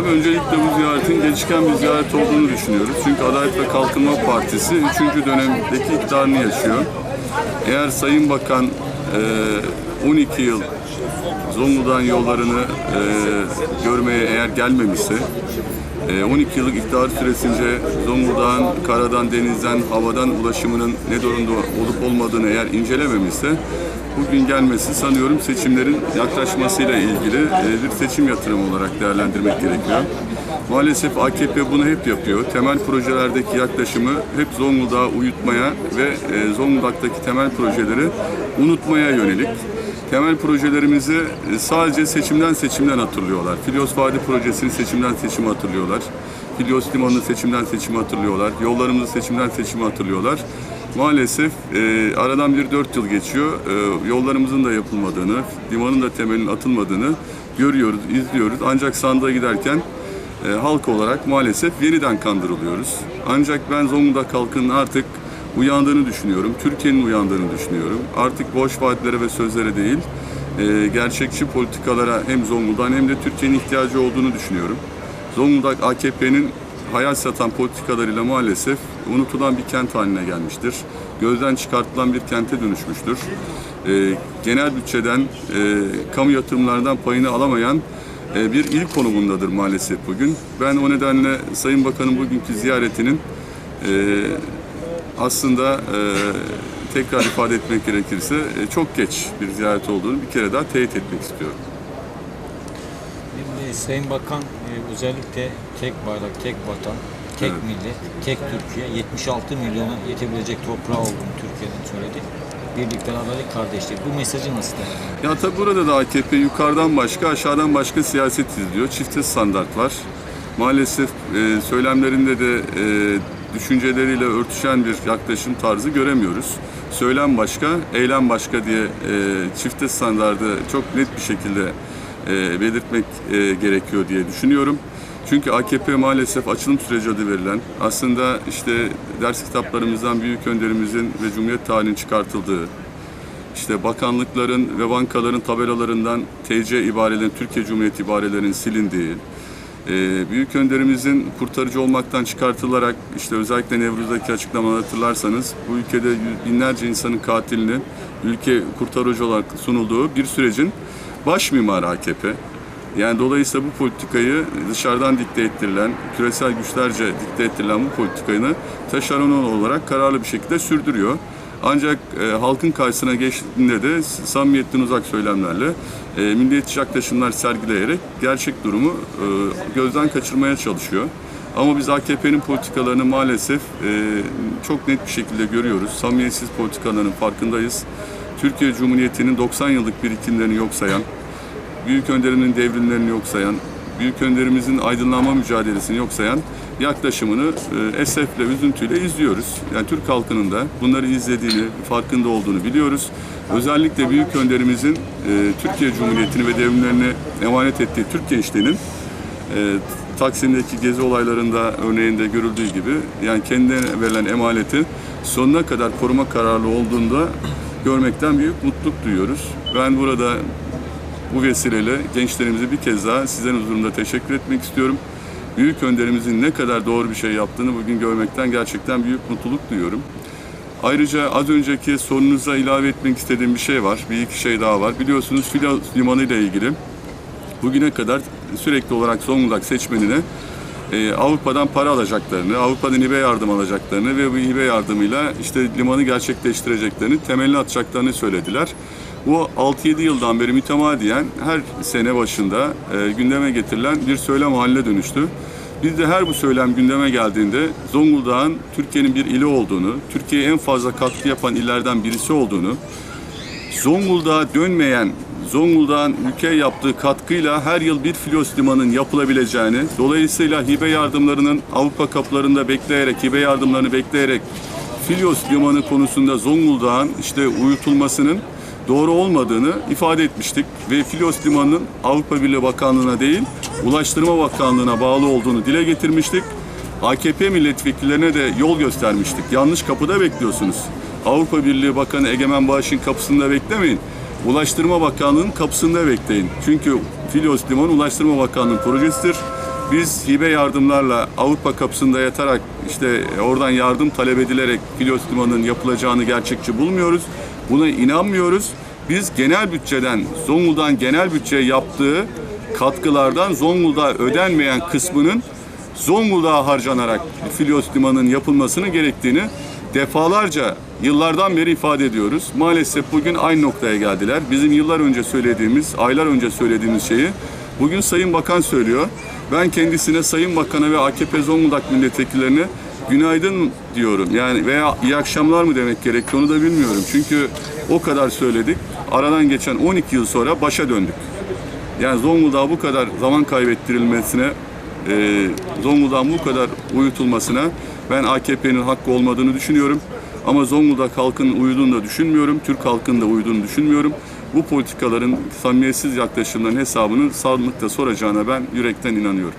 Tabii öncelikle bu ziyaretin geçken bir ziyaret olduğunu düşünüyoruz. Çünkü Adalet ve Kalkınma Partisi 3. dönemdeki iktidarını yaşıyor. Eğer Sayın Bakan e, 12 yıl Zonguldak'ın yollarını e, görmeye eğer gelmemişse, e, 12 yıllık iktidar süresince Zonguldak'ın karadan, denizden, havadan ulaşımının ne durumda olup olmadığını eğer incelememişse, bugün gelmesi sanıyorum seçimlerin yaklaşmasıyla ilgili e, bir seçim yatırımı olarak değerlendirmek gerekiyor. Maalesef AKP bunu hep yapıyor. Temel projelerdeki yaklaşımı hep Zonguldak'ı uyutmaya ve e, Zonguldak'taki temel projeleri unutmaya yönelik. Temel projelerimizi e, sadece seçimden seçimden hatırlıyorlar. Filyos Vadi projesini seçimden seçime hatırlıyorlar. Filyos Limanı'nı seçimden seçime hatırlıyorlar. Yollarımızı seçimden seçime hatırlıyorlar. Maalesef e, aradan bir dört yıl geçiyor. E, yollarımızın da yapılmadığını, limanın da temelinin atılmadığını görüyoruz, izliyoruz. Ancak sandığa giderken e, halk olarak maalesef yeniden kandırılıyoruz. Ancak ben Zonguldak halkının artık uyandığını düşünüyorum. Türkiye'nin uyandığını düşünüyorum. Artık boş vaatlere ve sözlere değil, e, gerçekçi politikalara hem Zonguldak'ın hem de Türkiye'nin ihtiyacı olduğunu düşünüyorum. Zonguldak AKP'nin hayal satan politikalarıyla maalesef unutulan bir kent haline gelmiştir. Gözden çıkartılan bir kente dönüşmüştür. E, genel bütçeden, e, kamu yatırımlardan payını alamayan e, bir il konumundadır maalesef bugün. Ben o nedenle Sayın Bakan'ın bugünkü ziyaretinin e, aslında e, tekrar ifade etmek gerekirse e, çok geç bir ziyaret olduğunu bir kere daha teyit etmek istiyorum. Şimdi Sayın Bakan e, özellikle tek bayrak, tek vatan, tek Evet. millet, tek Türkiye 76 milyona yetebilecek toprağı olduğunu Türkiye'nin söyledi. Birlik, beraberlik, kardeşlik. Bu mesajı nasıl değerlendiriyorsunuz? Ya tabi burada da AKP yukarıdan başka, aşağıdan başka siyaset izliyor. Çifte standart var. Maalesef e, söylemlerinde de e, düşünceleriyle örtüşen bir yaklaşım tarzı göremiyoruz. Söylem başka, eylem başka diye e, çifte standardı çok net bir şekilde e, belirtmek e, gerekiyor diye düşünüyorum. Çünkü AKP maalesef açılım süreci adı verilen, aslında işte ders kitaplarımızdan büyük önderimizin ve Cumhuriyet tarihinin çıkartıldığı, işte bakanlıkların ve bankaların tabelalarından TC ibarelerin, Türkiye Cumhuriyeti ibarelerinin silindiği, büyük önderimizin kurtarıcı olmaktan çıkartılarak işte özellikle Nevruz'daki açıklamaları hatırlarsanız bu ülkede binlerce insanın katilini ülke kurtarıcı olarak sunulduğu bir sürecin baş mimarı AKP. Yani dolayısıyla bu politikayı dışarıdan dikte ettirilen, küresel güçlerce dikte ettirilen bu politikayı taşeron olarak kararlı bir şekilde sürdürüyor. Ancak e, halkın karşısına geçtiğinde de samimiyetten uzak söylemlerle, e, milliyetçi yaklaşımlar sergileyerek gerçek durumu e, gözden kaçırmaya çalışıyor. Ama biz AKP'nin politikalarını maalesef e, çok net bir şekilde görüyoruz. Samimiyetsiz politikaların farkındayız. Türkiye Cumhuriyeti'nin 90 yıllık birikimlerini yok sayan, büyük önderinin devrimlerini yok sayan, büyük önderimizin aydınlanma mücadelesini yok sayan yaklaşımını e, esefle, üzüntüyle izliyoruz. Yani Türk halkının da bunları izlediğini, farkında olduğunu biliyoruz. Özellikle büyük önderimizin e, Türkiye Cumhuriyeti'ni ve devrimlerini emanet ettiği Türk gençliğinin e, Taksim'deki gezi olaylarında örneğinde görüldüğü gibi yani kendine verilen emaneti sonuna kadar koruma kararlı olduğunda görmekten büyük mutluluk duyuyoruz. Ben burada bu vesileyle gençlerimize bir kez daha sizlerin huzurunda teşekkür etmek istiyorum. Büyük önderimizin ne kadar doğru bir şey yaptığını bugün görmekten gerçekten büyük mutluluk duyuyorum. Ayrıca az önceki sorunuza ilave etmek istediğim bir şey var. Bir iki şey daha var. Biliyorsunuz Filos Limanı ile ilgili bugüne kadar sürekli olarak Zonguldak seçmenine e, Avrupa'dan para alacaklarını, Avrupa'dan hibe yardım alacaklarını ve bu hibe yardımıyla işte limanı gerçekleştireceklerini, temelini atacaklarını söylediler. Bu 6-7 yıldan beri mütemadiyen her sene başında e, gündeme getirilen bir söylem haline dönüştü. Biz de her bu söylem gündeme geldiğinde Zonguldak'ın Türkiye'nin bir ili olduğunu, Türkiye'ye en fazla katkı yapan illerden birisi olduğunu, Zonguldak'a dönmeyen, Zonguldak'ın ülkeye yaptığı katkıyla her yıl bir Filos limanın yapılabileceğini, dolayısıyla hibe yardımlarının Avrupa kapılarında bekleyerek, hibe yardımlarını bekleyerek Filos limanı konusunda Zonguldak'ın işte uyutulmasının doğru olmadığını ifade etmiştik ve Filos limanının Avrupa Birliği Bakanlığı'na değil, Ulaştırma Bakanlığı'na bağlı olduğunu dile getirmiştik. AKP milletvekillerine de yol göstermiştik. Yanlış kapıda bekliyorsunuz. Avrupa Birliği Bakanı Egemen Bağış'ın kapısında beklemeyin. Ulaştırma Bakanlığı'nın kapısında bekleyin. Çünkü Filos Liman Ulaştırma Bakanlığı'nın projesidir. Biz hibe yardımlarla Avrupa kapısında yatarak işte oradan yardım talep edilerek Filos Limanı'nın yapılacağını gerçekçi bulmuyoruz. Buna inanmıyoruz. Biz genel bütçeden, Zonguldak'ın genel bütçeye yaptığı katkılardan Zonguldak'a ödenmeyen kısmının Zonguldak'a harcanarak Filos Limanı'nın yapılmasını gerektiğini defalarca yıllardan beri ifade ediyoruz. Maalesef bugün aynı noktaya geldiler. Bizim yıllar önce söylediğimiz, aylar önce söylediğimiz şeyi bugün Sayın Bakan söylüyor. Ben kendisine Sayın Bakan'a ve AKP Zonguldak milletvekillerine günaydın diyorum. Yani veya iyi akşamlar mı demek gerekli onu da bilmiyorum. Çünkü o kadar söyledik. Aradan geçen 12 yıl sonra başa döndük. Yani Zonguldak'a bu kadar zaman kaybettirilmesine, e, Zonguldak'ın bu kadar uyutulmasına ben AKP'nin hakkı olmadığını düşünüyorum. Ama Zonguldak halkının uyuduğunu da düşünmüyorum. Türk halkının da uyuduğunu düşünmüyorum. Bu politikaların samimiyetsiz yaklaşımların hesabını sağlıkta soracağına ben yürekten inanıyorum.